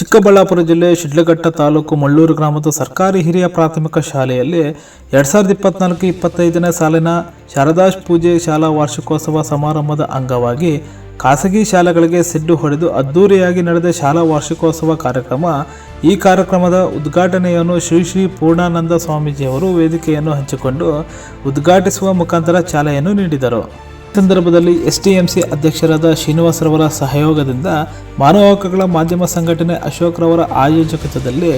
ಚಿಕ್ಕಬಳ್ಳಾಪುರ ಜಿಲ್ಲೆ ಶಿಡ್ಲಘಟ್ಟ ತಾಲೂಕು ಮಳ್ಳೂರು ಗ್ರಾಮದ ಸರ್ಕಾರಿ ಹಿರಿಯ ಪ್ರಾಥಮಿಕ ಶಾಲೆಯಲ್ಲಿ ಎರಡ್ ಸಾವಿರದ ಇಪ್ಪತ್ನಾಲ್ಕು ಇಪ್ಪತ್ತೈದನೇ ಸಾಲಿನ ಶಾರದಾಶ್ ಪೂಜೆ ಶಾಲಾ ವಾರ್ಷಿಕೋತ್ಸವ ಸಮಾರಂಭದ ಅಂಗವಾಗಿ ಖಾಸಗಿ ಶಾಲೆಗಳಿಗೆ ಸಿಡ್ಡು ಹೊಡೆದು ಅದ್ದೂರಿಯಾಗಿ ನಡೆದ ಶಾಲಾ ವಾರ್ಷಿಕೋತ್ಸವ ಕಾರ್ಯಕ್ರಮ ಈ ಕಾರ್ಯಕ್ರಮದ ಉದ್ಘಾಟನೆಯನ್ನು ಶ್ರೀ ಶ್ರೀ ಪೂರ್ಣಾನಂದ ಸ್ವಾಮೀಜಿಯವರು ವೇದಿಕೆಯನ್ನು ಹಂಚಿಕೊಂಡು ಉದ್ಘಾಟಿಸುವ ಮುಖಾಂತರ ಚಾಲೆಯನ್ನು ನೀಡಿದರು. ಸಂದರ್ಭದಲ್ಲಿ ಸಿ ಅಧ್ಯಕ್ಷರಾದ ಶ್ರೀನಿವಾಸರವರ ಸಹಯೋಗದಿಂದ ಮಾನವ ಹಕ್ಕುಗಳ ಮಾಧ್ಯಮ ಸಂಘಟನೆ ಅಶೋಕ್ರವರ ಆಯೋಜಕತ್ವದಲ್ಲಿ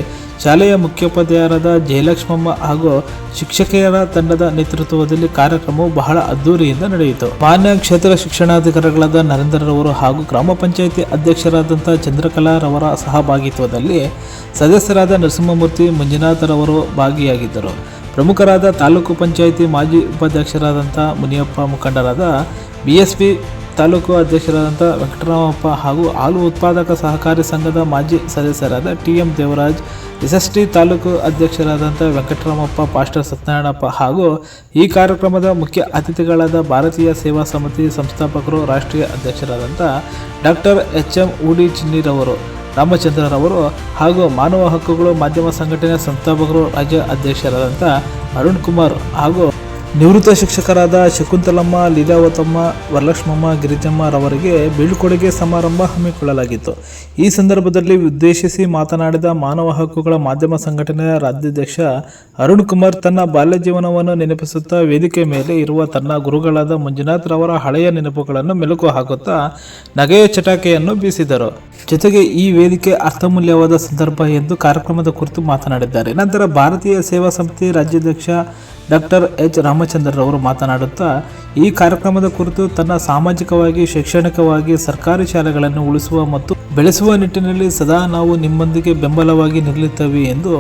ಶಾಲೆಯ ಮುಖ್ಯೋಪಾಧ್ಯಾಯರಾದ ಜಯಲಕ್ಷ್ಮಮ್ಮ ಹಾಗೂ ಶಿಕ್ಷಕಿಯರ ತಂಡದ ನೇತೃತ್ವದಲ್ಲಿ ಕಾರ್ಯಕ್ರಮವು ಬಹಳ ಅದ್ದೂರಿಯಿಂದ ನಡೆಯಿತು. ಮಾನ್ಯ ಕ್ಷೇತ್ರ ಶಿಕ್ಷಣಾಧಿಕಾರಿಗಳಾದ ನರೇಂದ್ರರವರು ಹಾಗೂ ಗ್ರಾಮ ಪಂಚಾಯಿತಿ ಅಧ್ಯಕ್ಷರಾದಂಥ ಚಂದ್ರಕಲಾರವರ ಸಹಭಾಗಿತ್ವದಲ್ಲಿ ಸದಸ್ಯರಾದ ನರಸಿಂಹಮೂರ್ತಿ ಮಂಜುನಾಥರವರು ಭಾಗಿಯಾಗಿದ್ದರು. ಪ್ರಮುಖರಾದ ತಾಲೂಕು ಪಂಚಾಯಿತಿ ಮಾಜಿ ಉಪಾಧ್ಯಕ್ಷರಾದಂಥ ಮುನಿಯಪ್ಪ ಮುಖಂಡರಾದ ಬಿ ಎಸ್ ಪಿ ತಾಲೂಕು ಅಧ್ಯಕ್ಷರಾದಂಥ ವೆಂಕಟರಾಮಪ್ಪ ಹಾಗೂ ಹಾಲು ಉತ್ಪಾದಕ ಸಹಕಾರಿ ಸಂಘದ ಮಾಜಿ ಸದಸ್ಯರಾದ T M Devaraj S S T taluk ಅಧ್ಯಕ್ಷರಾದಂಥ ವೆಂಕಟರಾಮಪ್ಪ, ಪಾಸ್ಟರ್ ಸತ್ಯನಾರಾಯಣಪ್ಪ ಹಾಗೂ ಈ ಕಾರ್ಯಕ್ರಮದ ಮುಖ್ಯ ಅತಿಥಿಗಳಾದ ಭಾರತೀಯ ಸೇವಾ ಸಮಿತಿ ಸಂಸ್ಥಾಪಕರು, ರಾಷ್ಟ್ರೀಯ ಅಧ್ಯಕ್ಷರಾದಂಥ ಡಾಕ್ಟರ್ ಎಚ್ ಎಂ ಉಡಿ ಚಿನ್ನಿರವರು. ರಾಮಚಂದ್ರರವರು ಹಾಗೂ ಮಾನವ ಹಕ್ಕುಗಳು ಮಾಧ್ಯಮ ಸಂಘಟನೆ ಸಂಸ್ಥಾಪಕರು ರಾಜ್ಯ ಅಧ್ಯಕ್ಷರಾದಂಥ ಅರುಣ್ ಕುಮಾರ್ ಹಾಗೂ ನಿವೃತ್ತ ಶಿಕ್ಷಕರಾದ ಶಕುಂತಲಮ್ಮ, ಲೀಲಾವತಮ್ಮ, ವರಲಕ್ಷ್ಮಮ್ಮ, ಗಿರಿಜಮ್ಮ ರವರಿಗೆ ಬೀಳ್ಕೊಡುಗೆ ಸಮಾರಂಭ ಹಮ್ಮಿಕೊಳ್ಳಲಾಗಿತ್ತು. ಈ ಸಂದರ್ಭದಲ್ಲಿ ಉದ್ದೇಶಿಸಿ ಮಾತನಾಡಿದ ಮಾನವ ಹಕ್ಕುಗಳ ಮಾಧ್ಯಮ ಸಂಘಟನೆಯ ರಾಜ್ಯಾಧ್ಯಕ್ಷ ಅರುಣ್ ಕುಮಾರ್ ತನ್ನ ಬಾಲ್ಯ ಜೀವನವನ್ನು ನೆನಪಿಸುತ್ತಾ ವೇದಿಕೆ ಮೇಲೆ ಇರುವ ತನ್ನ ಗುರುಗಳಾದ ಮಂಜುನಾಥ್ ರವರ ಹಳೆಯ ನೆನಪುಗಳನ್ನು ಮೆಲುಕು ಹಾಕುತ್ತಾ ನಗೆಯ ಚಟಾಕೆಯನ್ನು ಬೀಸಿದರು. ಜೊತೆಗೆ ಈ ವೇದಿಕೆ ಅರ್ಥಮೂಲ್ಯವಾದ ಸಂದರ್ಭ ಎಂದು ಕಾರ್ಯಕ್ರಮದ ಕುರಿತು ಮಾತನಾಡಿದ್ದಾರೆ. ನಂತರ ಭಾರತೀಯ ಸೇವಾ ಸಮಿತಿ ರಾಜ್ಯಾಧ್ಯಕ್ಷ ಡಾಕ್ಟರ್ ಎಚ್ ರಾಮಚಂದ್ರರವರು ಮಾತನಾಡುತ್ತಾ, ಈ ಕಾರ್ಯಕ್ರಮದ ಕುರಿತು ತನ್ನ ಸಾಮಾಜಿಕವಾಗಿ, ಶೈಕ್ಷಣಿಕವಾಗಿ ಸರ್ಕಾರಿ ಶಾಲೆಗಳನ್ನು ಉಳಿಸುವ ಮತ್ತು ಬೆಳೆಸುವ ನಿಟ್ಟಿನಲ್ಲಿ ಸದಾ ನಾವು ನಿಮ್ಮೊಂದಿಗೆ ಬೆಂಬಲವಾಗಿ ನಿಲ್ಲುತ್ತೇವೆ ಎಂದು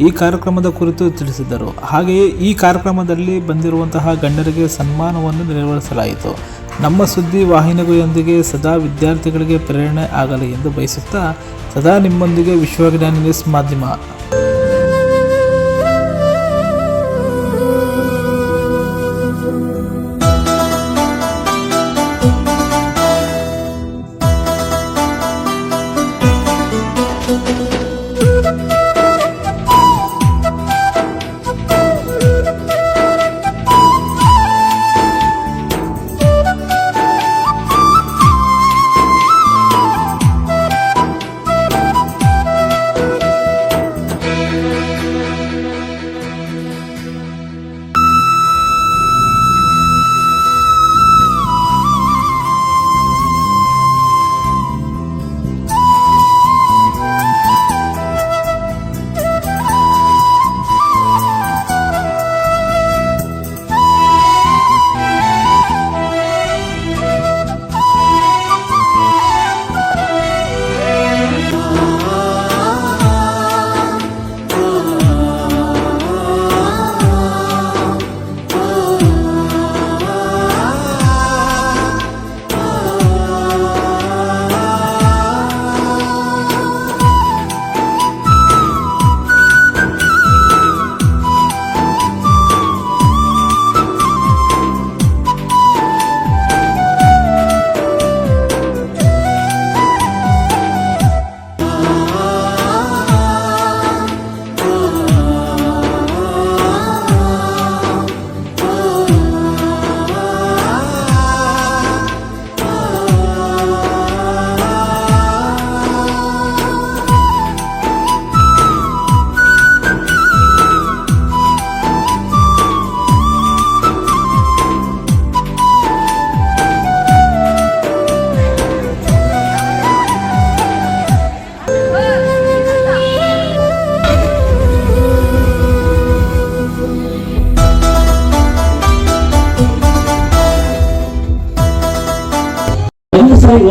ಈ ಕಾರ್ಯಕ್ರಮದ ಕುರಿತು ತಿಳಿಸಿದರು ಹಾಗೆಯೇ ಈ ಕಾರ್ಯಕ್ರಮದಲ್ಲಿ ಬಂದಿರುವಂತಹ ಗಣ್ಯರಿಗೆ ಸನ್ಮಾನವನ್ನು ನೆರವೇರಿಸಲಾಯಿತು. ನಮ್ಮ ಸುದ್ದಿ ವಾಹಿನಿಗಳೊಂದಿಗೆ ಸದಾ ವಿದ್ಯಾರ್ಥಿಗಳಿಗೆ ಪ್ರೇರಣೆ ಆಗಲಿ ಎಂದು ಬಯಸುತ್ತಾ, ಸದಾ ನಿಮ್ಮೊಂದಿಗೆ ವಿಶ್ವಜ್ಞಾನ ನ್ಯೂಸ್ ಮಾಧ್ಯಮ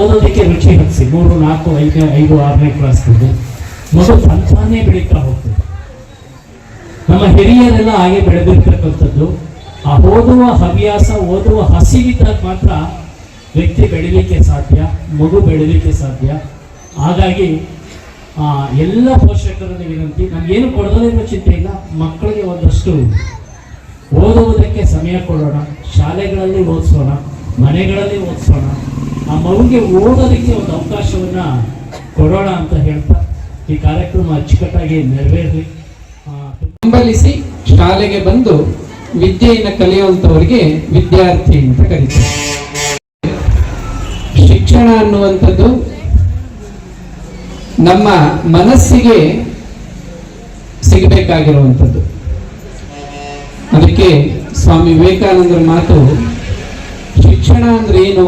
ಓದೋದಕ್ಕೆ ರುಚಿ ಹತ್ತಿಸಿ ಮೂರು, ನಾಲ್ಕು, ಐದು ಐದು, ಆರನೇ ಕ್ಲಾಸ್ಗೆ ಮಗು ತಂತಾನೇ ಬೆಳೀತಾ ಹೋಗ್ತದೆ. ನಮ್ಮ ಹಿರಿಯರೆಲ್ಲ ಹಾಗೆ ಬೆಳೆದಿರ್ತಕ್ಕಂಥದ್ದು. ಆ ಓದುವ ಹವ್ಯಾಸ, ಓದುವ ಹಸಿವಿದ್ದಾಗ ಮಾತ್ರ ವ್ಯಕ್ತಿ ಬೆಳಿಲಿಕ್ಕೆ ಸಾಧ್ಯ, ಮಗು ಬೆಳಿಲಿಕ್ಕೆ ಸಾಧ್ಯ. ಹಾಗಾಗಿ ಎಲ್ಲ ಪೋಷಕರನ್ನು ವಿನಂತಿ, ನಮ್ಗೆ ಏನು ಇರೋ ಚಿಂತೆ ಇಲ್ಲ. ಮಕ್ಕಳಿಗೆ ಒಂದಷ್ಟು ಓದುವುದಕ್ಕೆ ಸಮಯ ಕೊಡೋಣ, ಶಾಲೆಗಳಲ್ಲಿ ಓದಿಸೋಣ. ಮನೆಗಳಲ್ಲಿ ಓದಿಸೋಣ. ಆ ಮಗುಗೆ ಓದೋದಕ್ಕೆ ಒಂದು ಅವಕಾಶವನ್ನ ಕೊಡೋಣ ಅಂತ ಹೇಳ್ತಾ ಈ ಕಾರ್ಯಕ್ರಮ ಅಚ್ಚುಕಟ್ಟಾಗಿ ನೆರವೇರಲಿ. ಬೆಂಬಲಿಸಿ ಶಾಲೆಗೆ ಬಂದು ವಿದ್ಯೆಯನ್ನು ಕಲಿಯುವಂತವರಿಗೆ ವಿದ್ಯಾರ್ಥಿ ಅಂತ ಕರೀತಾರೆ. ಶಿಕ್ಷಣ ಅನ್ನುವಂಥದ್ದು ನಮ್ಮ ಮನಸ್ಸಿಗೆ ಸಿಗಬೇಕಾಗಿರುವಂಥದ್ದು. ಅದಕ್ಕೆ ಸ್ವಾಮಿ ವಿವೇಕಾನಂದರ ಮಾತು ಶಿಕ್ಷಣ ಅಂದ್ರೆ ಏನು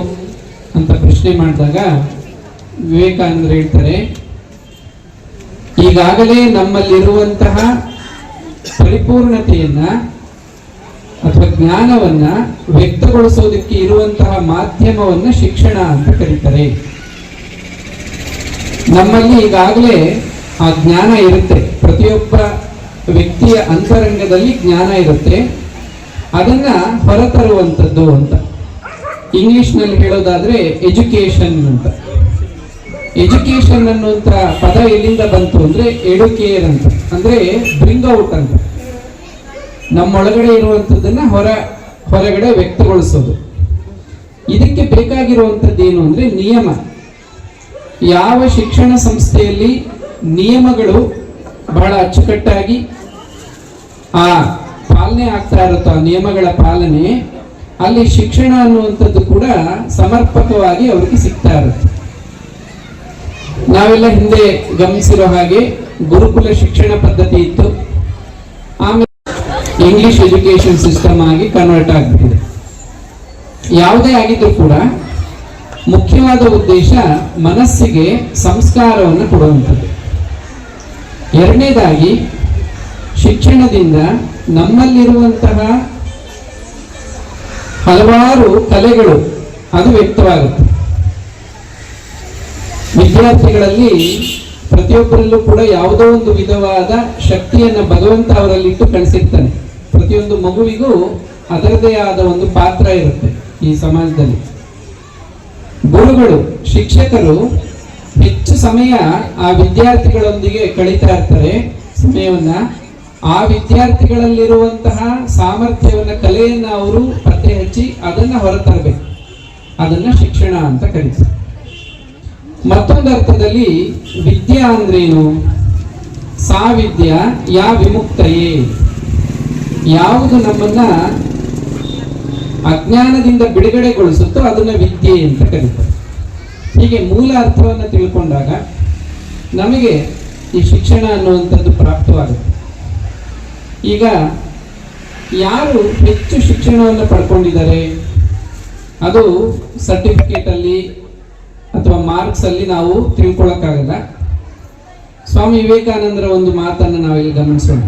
ಅಂತ ಪ್ರಶ್ನೆ ಮಾಡಿದಾಗ ವಿವೇಕಾನಂದರು ಹೇಳ್ತಾರೆ, ಈಗಾಗಲೇ ನಮ್ಮಲ್ಲಿರುವಂತಹ ಪರಿಪೂರ್ಣತೆಯನ್ನ ಅಥವಾ ಜ್ಞಾನವನ್ನ ವ್ಯಕ್ತಗೊಳಿಸೋದಕ್ಕೆ ಇರುವಂತಹ ಮಾಧ್ಯಮವನ್ನ ಶಿಕ್ಷಣ ಅಂತ ಕರೀತಾರೆ. ನಮ್ಮಲ್ಲಿ ಈಗಾಗಲೇ ಆ ಜ್ಞಾನ ಇರುತ್ತೆ. ಪ್ರತಿಯೊಬ್ಬ ವ್ಯಕ್ತಿಯ ಅಂತರಂಗದಲ್ಲಿ ಜ್ಞಾನ ಇರುತ್ತೆ. ಅದನ್ನ ಹೊರತರುವಂಥದ್ದು ಅಂತ. ಇಂಗ್ಲಿಷ್ನಲ್ಲಿ ಹೇಳೋದಾದ್ರೆ ಎಜುಕೇಶನ್ ಅಂತ. ಎಜುಕೇಶನ್ ಅನ್ನುವಂತ ಪದ ಎಲ್ಲಿಂದ ಬಂತು ಅಂದ್ರೆ ಎಡುಕೇರ್ ಅಂತ. ಅಂದ್ರೆ ಬ್ರಿಂಗ್ ಔಟ್ ಅಂತ. ನಮ್ಮೊಳಗಡೆ ಇರುವಂತದ್ದನ್ನ ಹೊರ, ಹೊರಗಡೆ ವ್ಯಕ್ತಗೊಳಿಸೋದು. ಇದಕ್ಕೆ ಬೇಕಾಗಿರುವಂಥದ್ದು ಏನು ಅಂದ್ರೆ ನಿಯಮ. ಯಾವ ಶಿಕ್ಷಣ ಸಂಸ್ಥೆಯಲ್ಲಿ ನಿಯಮಗಳು ಬಹಳ ಅಚ್ಚುಕಟ್ಟಾಗಿ, ಆ ಪಾಲನೆ ಆಗ್ತಾ ಇರುತ್ತೋ ಆ ನಿಯಮಗಳ ಪಾಲನೆ ಅಲ್ಲಿ ಶಿಕ್ಷಣ ಅನ್ನುವಂಥದ್ದು ಕೂಡ ಸಮರ್ಪಕವಾಗಿ ಅವರಿಗೆ ಸಿಗ್ತಾ ಇರುತ್ತೆ ನಾವೆಲ್ಲ ಹಿಂದೆ ಗಮನಿಸಿರೋ ಹಾಗೆ ಗುರುಕುಲ ಶಿಕ್ಷಣ ಪದ್ಧತಿ ಇತ್ತು. ಆಮೇಲೆ ಇಂಗ್ಲಿಷ್ ಎಜುಕೇಶನ್ ಸಿಸ್ಟಮ್ ಆಗಿ ಕನ್ವರ್ಟ್ ಆಗ್ಬಿಟ್ಟಿದೆ. ಯಾವುದೇ ಆಗಿದ್ರೂ ಕೂಡ ಮುಖ್ಯವಾದ ಉದ್ದೇಶ ಮನಸ್ಸಿಗೆ ಸಂಸ್ಕಾರವನ್ನು ಕೊಡುವಂಥದ್ದು. ಎರಡನೇದಾಗಿ ಶಿಕ್ಷಣದಿಂದ ನಮ್ಮಲ್ಲಿರುವಂತಹ ಹಲವಾರು ಕಲೆಗಳು ಅದು ವ್ಯಕ್ತವಾಗುತ್ತೆ. ವಿದ್ಯಾರ್ಥಿಗಳಲ್ಲಿ ಪ್ರತಿಯೊಬ್ಬರಲ್ಲೂ ಕೂಡ ಯಾವುದೋ ಒಂದು ವಿಧವಾದ ಶಕ್ತಿಯನ್ನ ಭಗವಂತ ಅವರಲ್ಲಿಟ್ಟು ಕಳಿಸಿರ್ತಾನೆ ಪ್ರತಿಯೊಂದು ಮಗುವಿಗೂ ಅದರದೇ ಆದ ಒಂದು ಪಾತ್ರ ಇರುತ್ತೆ ಈ ಸಮಾಜದಲ್ಲಿ. ಗುರುಗಳು, ಶಿಕ್ಷಕರು ಹೆಚ್ಚು ಸಮಯ ಆ ವಿದ್ಯಾರ್ಥಿಗಳೊಂದಿಗೆ ಕಳೀತಾ ಇರ್ತಾರೆ. ಸಮಯವನ್ನ ಆ ವಿದ್ಯಾರ್ಥಿಗಳಲ್ಲಿರುವಂತಹ ಸಾಮರ್ಥ್ಯವನ್ನ, ಕಲೆಯನ್ನ ಅವರು ಪತ್ತೆ ಹಚ್ಚಿ ಅದನ್ನ ಹೊರತರಬೇಕು. ಅದನ್ನ ಶಿಕ್ಷಣ ಅಂತ ಕರೀತಾರೆ. ಮತ್ತೊಂದು ಅರ್ಥದಲ್ಲಿ ವಿದ್ಯಾ ಅಂದ್ರೇನು? ಸಾ ವಿದ್ಯಾ ಯಾ ವಿಮುಕ್ತಯೇ? ಯಾವುದು ನಮ್ಮನ್ನ ಅಜ್ಞಾನದಿಂದ ಬಿಡುಗಡೆಗೊಳಿಸುತ್ತೋ ಅದನ್ನ ವಿದ್ಯೆ ಅಂತ ಕರೀತಾರೆ. ಹೀಗೆ ಮೂಲ ಅರ್ಥವನ್ನು ತಿಳ್ಕೊಂಡಾಗ ನಮಗೆ ಈ ಶಿಕ್ಷಣ ಅನ್ನುವಂಥದ್ದು ಪ್ರಾಪ್ತವಾಗುತ್ತೆ. ಈಗ ಯಾರು ಹೆಚ್ಚು ಶಿಕ್ಷಣವನ್ನು ಪಡ್ಕೊಂಡಿದ್ದಾರೆ? ಅದು ಸರ್ಟಿಫಿಕೇಟ್ ಅಲ್ಲಿ ಅಥವಾ ಮಾರ್ಕ್ಸ್ ಅಲ್ಲಿ ನಾವು ತಿಳ್ಕೊಳಕ್ಕಾಗಲ್ಲ. ಸ್ವಾಮಿ ವಿವೇಕಾನಂದರ ಒಂದು ಮಾತನ್ನು ನಾವಿಲ್ಲಿ ಗಮನಿಸೋಣ.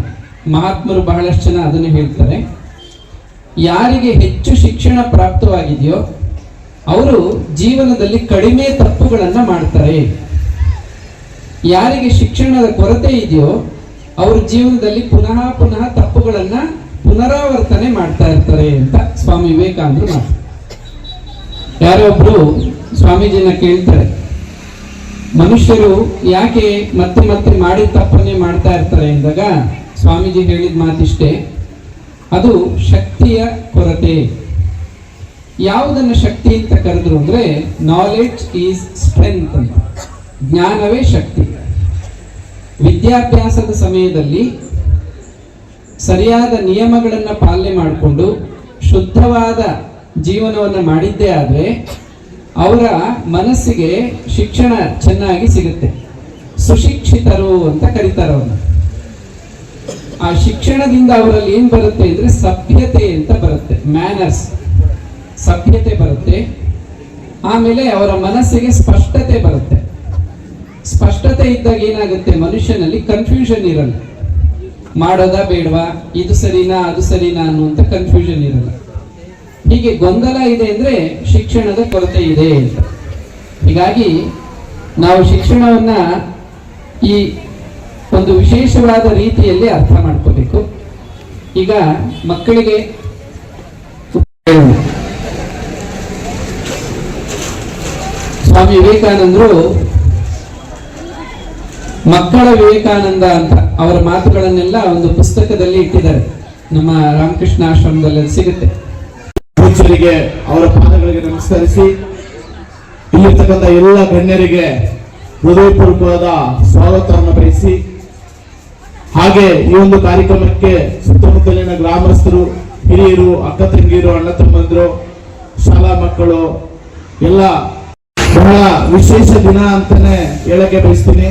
ಮಹಾತ್ಮರು ಬಹಳಷ್ಟು ಜನ ಅದನ್ನು ಹೇಳ್ತಾರೆ. ಯಾರಿಗೆ ಹೆಚ್ಚು ಶಿಕ್ಷಣ ಪ್ರಾಪ್ತವಾಗಿದೆಯೋ, ಅವರು ಜೀವನದಲ್ಲಿ ಕಡಿಮೆ ತಪ್ಪುಗಳನ್ನು ಮಾಡ್ತಾರೆ. ಯಾರಿಗೆ ಶಿಕ್ಷಣದ ಕೊರತೆ ಇದೆಯೋ, ಅವರು ಜೀವನದಲ್ಲಿ ಪುನಃ ಪುನಃ ತಪ್ಪುಗಳನ್ನ ಪುನರಾವರ್ತನೆ ಮಾಡ್ತಾ ಇರ್ತಾರೆ ಅಂತ ಸ್ವಾಮಿ ವಿವೇಕಾನಂದರು ಮಾಡ್ತಾರೆ ಯಾರೋ ಒಬ್ರು ಸ್ವಾಮೀಜಿನ ಕೇಳ್ತಾರೆ, ಮನುಷ್ಯರು ಯಾಕೆ ಮತ್ತೆ ಮತ್ತೆ ಮಾಡಿ ತಪ್ಪನೆ ಮಾಡ್ತಾ ಇರ್ತಾರೆ? ಎಂದಾಗ ಸ್ವಾಮೀಜಿ ಹೇಳಿದ ಮಾತಿಷ್ಟೇ, ಅದು ಶಕ್ತಿಯ ಕೊರತೆ. ಯಾವುದನ್ನು ಶಕ್ತಿ ಅಂತ ಕರೆದ್ರು ಅಂದ್ರೆ ನಾಲೆಡ್ಜ್ ಈಸ್ ಸ್ಟ್ರೆಂತ್ ಅಂತ. ಜ್ಞಾನವೇ ಶಕ್ತಿ. ವಿದ್ಯಾಭ್ಯಾಸದ ಸಮಯದಲ್ಲಿ ಸರಿಯಾದ ನಿಯಮಗಳನ್ನು ಪಾಲನೆ ಮಾಡಿಕೊಂಡು ಶುದ್ಧವಾದ ಜೀವನವನ್ನು ಮಾಡಿದ್ದೇ ಆದರೆ ಅವರ ಮನಸ್ಸಿಗೆ ಶಿಕ್ಷಣ ಚೆನ್ನಾಗಿ ಸಿಗುತ್ತೆ. ಸುಶಿಕ್ಷಿತರು ಅಂತ ಕರೀತಾರೆ ಅವ್ರನ್ನ. ಆ ಶಿಕ್ಷಣದಿಂದ ಅವರಲ್ಲಿ ಏನ್ ಬರುತ್ತೆ ಅಂದ್ರೆ ಸಭ್ಯತೆ ಅಂತ ಬರುತ್ತೆ ಮ್ಯಾನರ್ಸ್ ಸಭ್ಯತೆ ಬರುತ್ತೆ. ಆಮೇಲೆ ಅವರ ಮನಸ್ಸಿಗೆ ಸ್ಪಷ್ಟತೆ ಬರುತ್ತೆ. ಸ್ಪಷ್ಟತೆ ಇದ್ದಾಗ ಏನಾಗುತ್ತೆ ಮನುಷ್ಯನಲ್ಲಿ ಕನ್ಫ್ಯೂಷನ್ ಇರಲ್ಲ. ಮಾಡೋದಾ ಬೇಡವಾ? ಇದು ಸರಿನಾ, ಅದು ಸರಿನಾ ಅನ್ನುವಂಥ ಕನ್ಫ್ಯೂಷನ್ ಇರಲ್ಲ. ಹೀಗೆ ಗೊಂದಲ ಇದೆ ಅಂದರೆ ಶಿಕ್ಷಣದ ಕೊರತೆ ಇದೆ ಅಂತ. ಹೀಗಾಗಿ ನಾವು ಶಿಕ್ಷಣವನ್ನ ಈ ಒಂದು ವಿಶೇಷವಾದ ರೀತಿಯಲ್ಲಿ ಅರ್ಥ ಮಾಡ್ಕೋಬೇಕು. ಈಗ ಮಕ್ಕಳಿಗೆ ಸ್ವಾಮಿ ವಿವೇಕಾನಂದರು ಮಕ್ಕಳ ವಿವೇಕಾನಂದ ಅಂತ ಅವರ ಮಾತುಗಳನ್ನೆಲ್ಲ ಒಂದು ಪುಸ್ತಕದಲ್ಲಿ ಇಟ್ಟಿದ್ದಾರೆ. ನಮ್ಮ ರಾಮಕೃಷ್ಣ ಆಶ್ರಮದಲ್ಲಿ ಸಿಗುತ್ತೆ. ಪೂಜ್ಯರಿಗೆ, ಅವರ ಪಾದಗಳಿಗೆ ನಮಸ್ಕರಿಸಿ, ಇಲ್ಲಿರ್ತಕ್ಕಂಥ ಎಲ್ಲ ಗಣ್ಯರಿಗೆ ಹೃದಯಪೂರ್ವಕವಾದ ಸ್ವಾಗತವನ್ನು ಬಯಸಿ, ಹಾಗೆ ಈ ಒಂದು ಕಾರ್ಯಕ್ರಮಕ್ಕೆ ಸುತ್ತಮುತ್ತಲಿನ ಗ್ರಾಮಸ್ಥರು, ಹಿರಿಯರು, ಅಕ್ಕ ತಂಗಿಯರು, ಅಣ್ಣ ತಮ್ಮಂದಿರು, ಶಾಲಾ ಮಕ್ಕಳು, ಎಲ್ಲ ಬಹಳ ವಿಶೇಷ ದಿನ ಅಂತಾನೆ ಹೇಳಕ್ಕೆ ಬಯಸ್ತೀನಿ.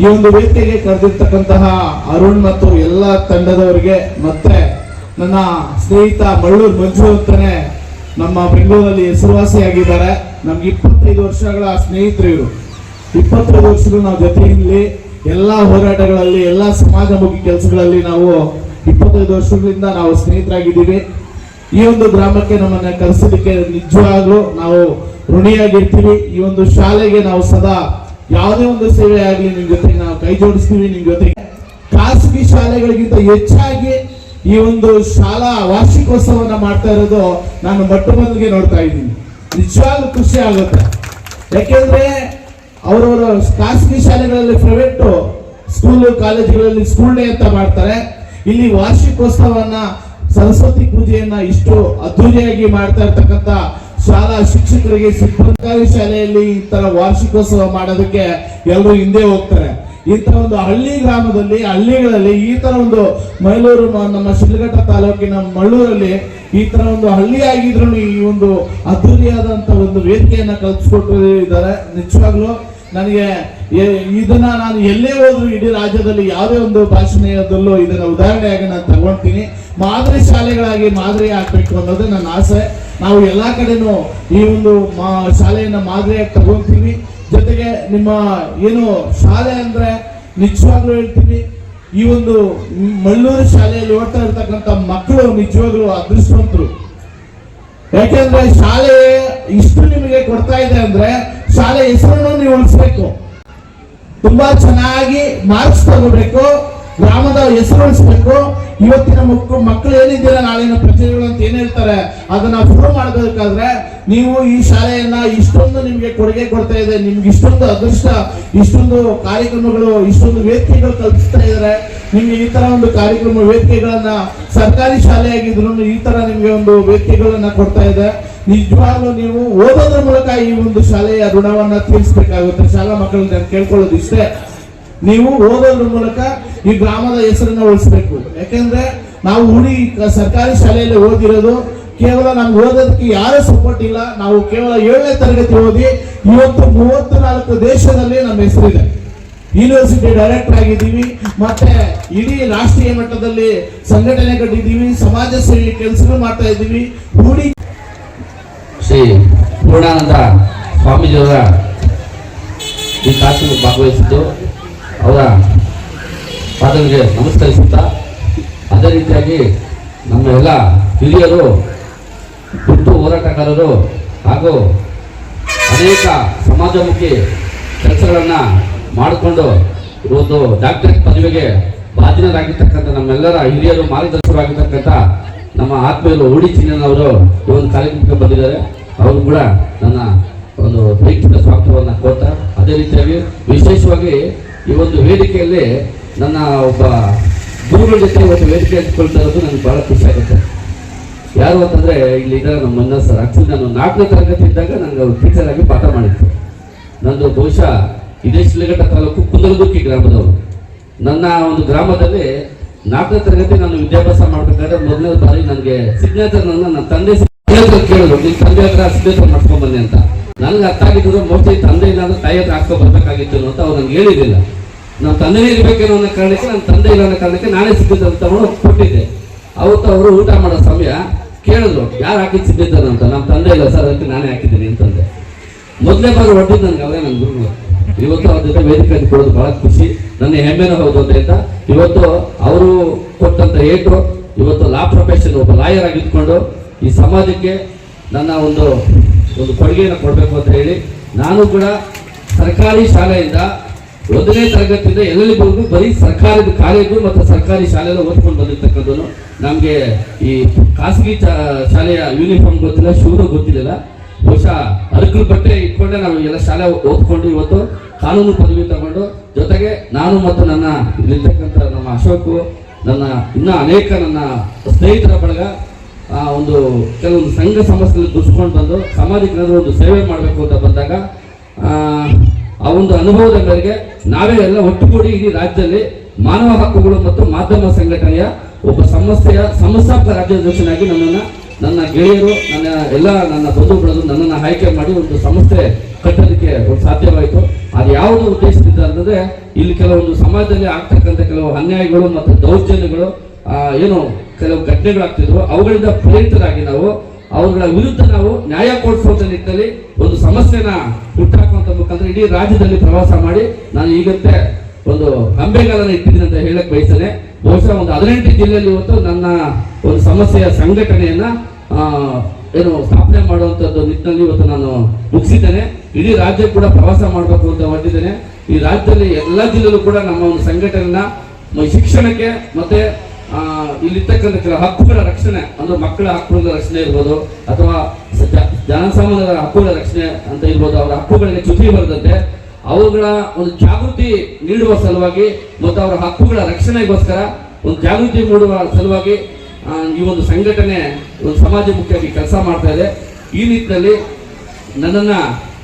ಈ ಒಂದು ವೇದಿಕೆಗೆ ಕರೆದಿರ್ತಕ್ಕಂತಹ ಅರುಣ್ ಮತ್ತು ಎಲ್ಲ ತಂಡದವರಿಗೆ, ಮತ್ತೆ ನನ್ನ ಸ್ನೇಹಿತ ಮಳ್ಳೂರ್ ಮಂಜು ಅಂತಾನೆ ನಮ್ಮ ಬೆಂಗಳೂರಲ್ಲಿ ಹೆಸರುವಾಸಿಯಾಗಿದ್ದಾರೆ. ನಮ್ಗೆ ಇಪ್ಪತ್ತೈದು ವರ್ಷಗಳ ಸ್ನೇಹಿತರು ಇವರು. ಇಪ್ಪತ್ತೈದು ವರ್ಷಗಳು ನಾವು ಜೊತೆಯಲ್ಲಿ, ಎಲ್ಲಾ ಹೋರಾಟಗಳಲ್ಲಿ, ಎಲ್ಲಾ ಸಮಾಜಮುಖಿ ಕೆಲಸಗಳಲ್ಲಿ ನಾವು ಇಪ್ಪತ್ತೈದು ವರ್ಷಗಳಿಂದ ನಾವು ಸ್ನೇಹಿತರಾಗಿದ್ದೀವಿ. ಈ ಒಂದು ಗ್ರಾಮಕ್ಕೆ ನಮ್ಮನ್ನ ಕರೆಸೋದಕ್ಕೆ ನಿಜವಾಗ್ಲೂ ನಾವು ಋಣಿಯಾಗಿರ್ತೀವಿ. ಈ ಒಂದು ಶಾಲೆಗೆ ನಾವು ಸದಾ ಯಾವುದೇ ಒಂದು ಸೇವೆ ಆಗಲಿ ನಿಮ್ ಜೊತೆ ನಾವು ಕೈ ಜೋಡಿಸ್ತೀವಿ, ನಿಮ್ ಜೊತೆಗೆ. ಖಾಸಗಿ ಶಾಲೆಗಳಿಗಿಂತ ಹೆಚ್ಚಾಗಿ ಈ ಒಂದು ಶಾಲಾ ವಾರ್ಷಿಕೋತ್ಸವನ ಮಾಡ್ತಾ ಇರೋದು ನಾನು ಮೊಟ್ಟ ಮೊದಲಿಗೆ ನೋಡ್ತಾ ಇದ್ದೀನಿ. ನಿಜವಾಗ್ಲೂ ಖುಷಿ ಆಗುತ್ತೆ. ಯಾಕೆಂದ್ರೆ ಅವರವರ ಖಾಸಗಿ ಶಾಲೆಗಳಲ್ಲಿ ಪ್ರೈವೇಟ್ ಸ್ಕೂಲು ಕಾಲೇಜುಗಳಲ್ಲಿ ಸ್ಕೂಲ್ ಡೇ ಅಂತ ಮಾಡ್ತಾರೆ. ಇಲ್ಲಿ ವಾರ್ಷಿಕೋತ್ಸವನ ಸರಸ್ವತಿ ಪೂಜೆಯನ್ನ ಇಷ್ಟು ಅದ್ದೂರಿಯಾಗಿ ಮಾಡ್ತಾ ಇರ್ತಕ್ಕಂಥ ಶಾಲಾ ಶಿಕ್ಷಕರಿಗೆ ಸರ್ಕಾರಿ ಶಾಲೆಯಲ್ಲಿ ಈ ತರ ವಾರ್ಷಿಕೋತ್ಸವ ಮಾಡೋದಕ್ಕೆ ಎಲ್ಲರೂ ಹಿಂದೆ ಹೋಗ್ತಾರೆ. ಇಂಥ ಒಂದು ಹಳ್ಳಿ ಗ್ರಾಮದಲ್ಲಿ, ಹಳ್ಳಿಗಳಲ್ಲಿ ಈ ತರ ಒಂದು ಮೈಲೂರು ನಮ್ಮ ಶಿಲ್ಘಟ್ಟ ತಾಲೂಕಿನ ಮಳ್ಳೂರಲ್ಲಿ ಈ ತರ ಒಂದು ಹಳ್ಳಿ ಆಗಿದ್ರು ಈ ಒಂದು ಅದ್ದೂರಿಯಾದಂತ ಒಂದು ವೇದಿಕೆಯನ್ನ ಕಲ್ಪಿಸ್ಕೊಟ್ಟಿದ್ದಾರೆ. ನಿಜವಾಗ್ಲೂ ನನಗೆ ಇದನ್ನ ನಾನು ಎಲ್ಲೇ ಹೋದ್ರು ಇಡೀ ರಾಜ್ಯದಲ್ಲಿ ಯಾವುದೇ ಒಂದು ಭಾಷಣದಲ್ಲೂ ಇದನ್ನ ಉದಾಹರಣೆಯಾಗಿ ನಾನು ತಗೊಳ್ತೀನಿ ಮಾದರಿ ಶಾಲೆಗಳಾಗಿ ಮಾದರಿ ಆಗ್ಬೇಕು ಅನ್ನೋದೇ ನನ್ನ ಆಸೆ. ನಾವು ಎಲ್ಲ ಕಡೆನೂ ಈ ಒಂದು ಮಾ- ಶಾಲೆಯನ್ನ ಮಾದರಿಯಾಗಿ ತಗೋತೀವಿ. ಜೊತೆಗೆ ನಿಮ್ಮ ಏನು ಶಾಲೆ ಅಂದ್ರೆ ನಿಜವಾಗ್ಲೂ ಹೇಳ್ತೀವಿ ಈ ಒಂದು ಮಳ್ಳೂರು ಶಾಲೆಯಲ್ಲಿ ಓಡ್ತಾ ಇರ್ತಕ್ಕಂಥ ಮಕ್ಕಳು ನಿಜವಾಗ್ಲೂ ಅದೃಷ್ಟವಂತರು. ಯಾಕೆಂದ್ರೆ ಶಾಲೆ ಇಷ್ಟು ನಿಮಗೆ ಕೊಡ್ತಾ ಇದೆ ಅಂದ್ರೆ ಶಾಲೆ ಹೆಸರನ್ನು ನೀವು ಉಳಿಸ್ಬೇಕು. ತುಂಬಾ ಚೆನ್ನಾಗಿ ಮಾರ್ಕ್ಸ್ ತಗೋಬೇಕು, ಗ್ರಾಮದ ಹೆಸರು ಉಳಿಸ್ಬೇಕು ಇವತ್ತಿನ ಮಕ್ಕಳು ಮಕ್ಕಳು ಏನಿದ್ದೀರಾ ನಾಳಿನ ಪ್ರಚನೆಗಳು ಅಂತ ಏನ್ ಹೇಳ್ತಾರೆ? ಅದನ್ನ ಪ್ರೂವ್ ಮಾಡಬೇಕಾದ್ರೆ ನೀವು ಈ ಶಾಲೆಯನ್ನ ಇಷ್ಟೊಂದು ನಿಮ್ಗೆ ಕೊಡುಗೆ ಕೊಡ್ತಾ ಇದೆ, ನಿಮ್ಗೆ ಇಷ್ಟೊಂದು ಅದೃಷ್ಟ, ಇಷ್ಟೊಂದು ಕಾರ್ಯಕ್ರಮಗಳು, ಇಷ್ಟೊಂದು ವೇದಿಕೆಗಳು ಕಲ್ಪಿಸ್ತಾ ಇದಾರೆ ನಿಮ್ಗೆ ಈ ತರ ಒಂದು ಕಾರ್ಯಕ್ರಮ ವೇದಿಕೆಗಳನ್ನ ಸರ್ಕಾರಿ ಶಾಲೆಯಾಗಿದ್ರು ಈ ತರ ನಿಮ್ಗೆ ಒಂದು ವೇದಿಕೆಗಳನ್ನ ಕೊಡ್ತಾ ಇದೆ. ನಿಜವಾಗ್ಲೂ ನೀವು ಓದೋದ್ರ ಮೂಲಕ ಈ ಒಂದು ಶಾಲೆಯ ಋಣವನ್ನ ತೀರಿಸಬೇಕಾಗುತ್ತೆ. ಶಾಲಾ ಮಕ್ಕಳನ್ನ ನಾನು ಕೇಳ್ಕೊಳ್ಳೋದು ಇಷ್ಟೇ ನೀವು ಓದೋದ್ರ ಮೂಲಕ ಈ ಗ್ರಾಮದ ಹೆಸರನ್ನ ಉಳಿಸ್ಬೇಕು. ಯಾಕೆಂದ್ರೆ ನಾವು ಹುಡಿ ಸರ್ಕಾರಿ ಶಾಲೆಯಲ್ಲಿ ಓದಿರೋದು, ಕೇವಲ ನಮ್ಗೆ ಓದೋದಕ್ಕೆ ಯಾರು ಸಪೋರ್ಟ್ ಇಲ್ಲ, ನಾವು ಕೇವಲ ಏಳನೇ ತರಗತಿ ಓದಿ ಇವತ್ತು ಮೂವತ್ತು ನಾಲ್ಕು ದೇಶದಲ್ಲಿ ನಮ್ಮ ಹೆಸರಿದೆ. ಯೂನಿವರ್ಸಿಟಿ ಡೈರೆಕ್ಟರ್ ಆಗಿದ್ದೀವಿ, ಮತ್ತೆ ಇಡೀ ರಾಷ್ಟ್ರೀಯ ಮಟ್ಟದಲ್ಲಿ ಸಂಘಟನೆ ಕಟ್ಟಿದ್ದೀವಿ ಸಮಾಜ ಸೇವೆ ಕೆಲಸಗಳು ಮಾಡ್ತಾ ಇದ್ದೀವಿ. ಹೂಡಿ ಶ್ರೀ ಪೂರ್ಣಾನಂದ ಸ್ವಾಮೀಜಿಯವರ ಈ ಕಾರ್ಯಕ್ರಮ ಭಾಗವಹಿಸಿದ್ದು ಅವರ ಪಾದಗಳಿಗೆ ನಮಸ್ಕರಿಸುತ್ತಾ, ಅದೇ ರೀತಿಯಾಗಿ ನಮ್ಮ ಎಲ್ಲ ಹಿರಿಯರು, ಹುಟ್ಟು ಹೋರಾಟಗಾರರು ಹಾಗೂ ಅನೇಕ ಸಮಾಜಮುಖಿ ಕೆಲಸಗಳನ್ನು ಮಾಡಿಕೊಂಡು ಇವತ್ತು ಡಾಕ್ಟರೇಟ್ ಪದವಿಗೆ ಬಾಧ್ಯರಾಗಿರ್ತಕ್ಕಂಥ ನಮ್ಮೆಲ್ಲರ ಹಿರಿಯರು, ಮಾರ್ಗದರ್ಶಕರಾಗಿರ್ತಕ್ಕಂಥ ನಮ್ಮ ಆತ್ಮೀಯರು ಓಡಿ ಚಿನ್ನನವರು ಈ ಒಂದು ಕಾರ್ಯಕ್ರಮಕ್ಕೆ ಬಂದಿದ್ದಾರೆ. ಅವರು ಕೂಡ ನನ್ನ ಒಂದು ವೈಯಕ್ತಿಕ ಸ್ವಾಗತವನ್ನು ಕೋರ್ತಾ, ಅದೇ ರೀತಿಯಾಗಿ ವಿಶೇಷವಾಗಿ ಈ ಒಂದು ವೇದಿಕೆಯಲ್ಲಿ ನನ್ನ ಒಬ್ಬ ಗುರುಗಳ ಜೊತೆ ಒಂದು ವೇದಿಕೆ ಹಂಚ್ಕೊಳ್ತಾ ಇರೋದು ನನಗೆ ಬಹಳ ಖುಷಿ ಆಗುತ್ತೆ. ಯಾರು ಅಂತಂದ್ರೆ ಇಲ್ಲಿ ಇದ್ದಾರೆ ನಮ್ಮ ಮನ್ನ ಸರ್ ಆ್ಯಕ್ಚುಲಿ ನಾನು ನಾಲ್ಕನೇ ತರಗತಿ ಇದ್ದಾಗ ನನಗೆ ಅವರು ಟೀಚರ್ ಆಗಿ ಪಾಠ ಮಾಡಿದ್ರು. ನಂದು ಬಹುಶಃ ಇದೇ ಶಿಲೆಘಟ್ಟ ತಾಲೂಕು ಕುಂದಲಗುಕ್ಕಿ ಗ್ರಾಮದವರು. ನನ್ನ ಒಂದು ಗ್ರಾಮದಲ್ಲಿ ನಾಲ್ಕನೇ ತರಗತಿ ನಾನು ವಿದ್ಯಾಭ್ಯಾಸ ಮಾಡಬೇಕಾದ್ರೆ ಮೊದಲನೇ ಬಾರಿ ನನಗೆ ಸಿಗ್ನೇಚರ್ ನನ್ನ ತಂದೆ ಕೇಳಿದ್ರು. ನಿನ್ ತಂದೆ ಹತ್ರ ಸಿಗ್ನೇಚರ್ ಮಾಡ್ಕೊಂಡ್ ಬನ್ನಿ ಅಂತ. ನನಗೆ ಅರ್ಥ ಆಗಿದ್ದು ಮೋಸ್ಟ್ಲಿ ತಂದೆ ಇಲ್ಲ ಅಂದ್ರೆ ತಾಯಿ ಹತ್ರ ಹಾಕೋ ಬರ್ಬೇಕಾಗಿತ್ತು ಅಂತ ಅವ್ರು ನಂಗೆ ಹೇಳಿರಲಿಲ್ಲ ನಮ್ಮ ತಂದೆ ಇರ್ಬೇಕೇನೋ ಅನ್ನೋ ಕಾರಣಕ್ಕೆ ನನ್ನ ತಂದೆ ಇಲ್ಲ ಅನ್ನೋ ಕಾರಣಕ್ಕೆ ನಾನೇ ಅವನು ಕೊಟ್ಟಿದ್ದೆ. ಅವತ್ತು ಅವರು ಊಟ ಮಾಡೋ ಸಮಯ ಕೇಳಿದ್ರು, ಯಾರು ಹಾಕಿದ್ ಅಂತ? ನಮ್ಮ ತಂದೆ ಇಲ್ಲ ಸರ್, ಅದಕ್ಕೆ ನಾನೇ ಹಾಕಿದ್ದೀನಿ ಅಂತಂದೆ. ಮೊದಲೇ ಬಾರಿ ಹೊಟ್ಟಿದ್ದು ನನಗೆ ಅವರೇ ನನ್ನ ಗುರುಗಳು ಇವತ್ತು ಅವ್ರ ಜೊತೆ ವೇದಿಕೆ ಕೊಡೋದು ಬಹಳ ಖುಷಿ. ನನ್ನ ಹೆಮ್ಮೆನೂ ಹೌದು ಅಂತ ಇವತ್ತು ಅವರು ಕೊಟ್ಟಂತ ಏಟು ಇವತ್ತು ಲಾ ಪ್ರೊಫೆಷನ್ ಒಬ್ಬ ಲಾಯರ್ ಆಗಿದ್ಕೊಂಡು ಈ ಸಮಾಜಕ್ಕೆ ನನ್ನ ಒಂದು ಒಂದು ಕೊಡುಗೆಯನ್ನು ಕೊಡಬೇಕು ಅಂತ ಹೇಳಿ ನಾನು ಕೂಡ ಸರ್ಕಾರಿ ಶಾಲೆಯಿಂದ ಒಂದನೇ ತರಗತಿಯಿಂದ ಎಲ್ಲರಿಗೂ ಬರೀ ಸರ್ಕಾರದ ಕಾಲೇಜು ಮತ್ತು ಸರ್ಕಾರಿ ಶಾಲೆಯಲ್ಲಿ ಓದ್ಕೊಂಡು ಬಂದಿರ್ತಕ್ಕಂಥದ್ದು. ನಮಗೆ ಈ ಖಾಸಗಿ ಶಾಲೆಯ ಯೂನಿಫಾರ್ಮ್ ಗೊತ್ತಿಲ್ಲ ಶೂನು ಗೊತ್ತಿಲ್ಲ ಬಹುಶಃ ಅರಕಲ್ ಬಟ್ಟೆ ಇಟ್ಕೊಂಡೆ ನಾವು ಎಲ್ಲ ಶಾಲೆ ಓದ್ಕೊಂಡು ಇವತ್ತು ಕಾನೂನು ಪದವಿ ತಗೊಂಡು, ಜೊತೆಗೆ ನಾನು ಮತ್ತು ನನ್ನ ಇಲ್ಲಿರ್ತಕ್ಕಂಥ ನಮ್ಮ ಅಶೋಕು, ನನ್ನ ಇನ್ನೂ ಅನೇಕ ನನ್ನ ಸ್ನೇಹಿತರ ಬಳಗ ಆ ಒಂದು ಕೆಲವೊಂದು ಸಂಘ ಸಂಸ್ಥೆಗಳು ದುಡ್ಸ್ಕೊಂಡು ಬಂದು ಸಮಾಜಕ್ಕೆ ಏನಾದರೂ ಒಂದು ಸೇವೆ ಮಾಡಬೇಕು ಅಂತ ಬಂದಾಗ ಆ, ಒಂದು ಅನುಭವದ ಮೇರೆಗೆ ನಾವೇ ಎಲ್ಲ ಒಟ್ಟುಗೂಡಿ ಇಡೀ ರಾಜ್ಯದಲ್ಲಿ ಮಾನವ ಹಕ್ಕುಗಳು ಮತ್ತು ಮಾಧ್ಯಮ ಸಂಘಟನೆಯ ಒಬ್ಬ ಸಂಸ್ಥೆಯ ಸಂಸ್ಥಾಪಕ ರಾಜ್ಯಾಧ್ಯಕ್ಷನಾಗಿ ನನ್ನನ್ನು ನನ್ನ ಗೆಳೆಯರು ನನ್ನ ಎಲ್ಲ ನನ್ನ ಬಂಧುಗಳು ನನ್ನನ್ನು ಆಯ್ಕೆ ಮಾಡಿ ಒಂದು ಸಂಸ್ಥೆ ಕಟ್ಟೋದಕ್ಕೆ ಒಂದು ಸಾಧ್ಯವಾಯಿತು. ಅದು ಯಾವುದು ಉದ್ದೇಶದಿಂದ ಅಂದರೆ ಇಲ್ಲಿ ಕೆಲವೊಂದು ಸಮಾಜದಲ್ಲಿ ಆಗ್ತಕ್ಕಂಥ ಕೆಲವು ಅನ್ಯಾಯಗಳು ಮತ್ತು ದೌರ್ಜನ್ಯಗಳು ಏನು ಕೆಲವು ಘಟನೆಗಳಾಗ್ತಿದ್ವು ಅವುಗಳಿಂದ ಪ್ರೇರಿತರಾಗಿ ನಾವು, ಅವುಗಳ ವಿರುದ್ಧ ನಾವು ನ್ಯಾಯ ಕೊಡಿಸುವಂತ ನಿಟ್ಟಿನಲ್ಲಿ ಒಂದು ಸಮಸ್ಯೆನ ಹುಟ್ಟಾಕುವಂತ ಮುಖಾಂತರ ಇಡೀ ರಾಜ್ಯದಲ್ಲಿ ಪ್ರವಾಸ ಮಾಡಿ ನಾನು ಈಗಂತೆ ಒಂದು ಅಂಬೆಗಾಲನ ಇಟ್ಟಿದ್ದೀನಿ ಅಂತ ಹೇಳಕ್ ಬಯಸ್ತೇನೆ. ಬಹುಶಃ ಒಂದು ಹದಿನೆಂಟು ಜಿಲ್ಲೆಯಲ್ಲಿ ಇವತ್ತು ನನ್ನ ಒಂದು ಸಮಸ್ಯೆಯ ಸಂಘಟನೆಯನ್ನ ಏನು ಸ್ಥಾಪನೆ ಮಾಡುವಂತದ್ದು ನಿಟ್ಟಿನಲ್ಲಿ ಇವತ್ತು ನಾನು ಮುಗಿಸಿದ್ದೇನೆ. ಇಡೀ ರಾಜ್ಯ ಕೂಡ ಪ್ರವಾಸ ಮಾಡಬೇಕು ಅಂತ ಹೊರಟಿದ್ದೇನೆ ಈ ರಾಜ್ಯದಲ್ಲಿ ಎಲ್ಲ ಜಿಲ್ಲೆಯಲ್ಲೂ ಕೂಡ ನಮ್ಮ ಒಂದು ಸಂಘಟನೆನ ಶಿಕ್ಷಣಕ್ಕೆ ಮತ್ತೆ ಇಲ್ಲಿರ್ತಕ್ಕಂಥ ಕೆಲವು ಹಕ್ಕುಗಳ ರಕ್ಷಣೆ, ಅಂದ್ರೆ ಮಕ್ಕಳ ಹಕ್ಕುಗಳ ರಕ್ಷಣೆ ಇರ್ಬೋದು, ಅಥವಾ ಜನಸಾಮಾನ್ಯರ ಹಕ್ಕುಗಳ ರಕ್ಷಣೆ ಅಂತ ಇರ್ಬೋದು, ಅವರ ಹಕ್ಕುಗಳಿಗೆ ಚ್ಯುತಿ ಬರದಂತೆ, ಅವುಗಳ ಒಂದು ಜಾಗೃತಿ ನೀಡುವ ಸಲುವಾಗಿ ಮತ್ತು ಅವರ ಹಕ್ಕುಗಳ ರಕ್ಷಣೆಗೋಸ್ಕರ ಒಂದು ಜಾಗೃತಿ ಮೂಡುವ ಸಲುವಾಗಿ ಈ ಒಂದು ಸಂಘಟನೆ, ಒಂದು ಸಮಾಜಮುಖಿಯಾಗಿ ಕೆಲಸ ಮಾಡ್ತಾ ಇದೆ. ಈ ನಿಟ್ಟಿನಲ್ಲಿ ನನ್ನನ್ನ,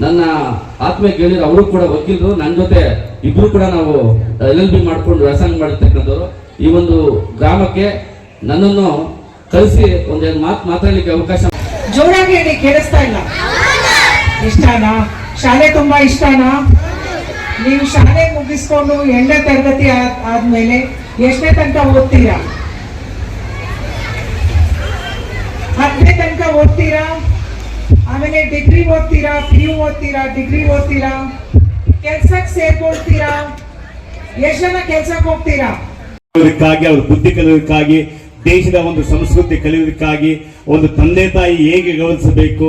ನನ್ನ ಆತ್ಮೀಯ ಗೆಳೆಯರು, ಅವರು ಕೂಡ ವಕೀಲರು ನನ್ನ ಜೊತೆ ಇಬ್ರು ಕೂಡ ನಾವು, ಎಲ್ ಎಲ್ ಬಿ ಮಾಡಿಕೊಂಡು ವ್ಯಾಸಂಗ ಮಾಡಿರ್ತಕ್ಕಂಥವ್ರು. ಈ ಒಂದು ಗ್ರಾಮಕ್ಕೆ ನನ್ನನ್ನು ಕಲಿಸಿ ಒಂದೇ ಮಾತು ಮಾತಾಡಲಿಕ್ಕೆ ಅವಕಾಶ ಜೋರಾಗಿ ಹೇಳಿ, ಕೇಳಿಸ್ತಾ ಇಲ್ಲ. ಇಷ್ಟನಾ? ಶಾಲೆ ತುಂಬಾ ಇಷ್ಟನಾ? ನೀವು ಶಾಲೆ ಮುಗಿಸ್ಕೊಂಡು ಎಂಟನೇ ತರಗತಿ ಆದ್- ಆದ್ಮೇಲೆ ಎಷ್ಟನೇ ತನಕ ಓದ್ತೀರಾ? ಹತ್ತನೇ ತನಕ ಓದ್ತೀರಾ? ಆಮೇಲೆ ಡಿಗ್ರಿ ಓದ್ತೀರಾ? ಪಿ ಯು ಓದ್ತೀರಾ? ಡಿಗ್ರಿ ಓದ್ತೀರಾ? ಕೆಲ್ಸಕ್ಕೆ ಸೇರ್ಕೊಳ್ತೀರಾ? ಎಷ್ಟು ಜನ ಕೆಲ್ಸಕ್ಕೆ ಹೋಗ್ತೀರಾ? ಕಲಿಯೋದಕ್ಕಾಗಿ ಅವ್ರ ಬುದ್ಧಿ ಕಲಿಯೋದಕ್ಕಾಗಿ ದೇಶದ ಒಂದು ಸಂಸ್ಕೃತಿ ಕಲಿಯೋದಕ್ಕಾಗಿ ಒಂದು ತಂದೆ ತಾಯಿ ಹೇಗೆ ಗೌರವಿಸಬೇಕು,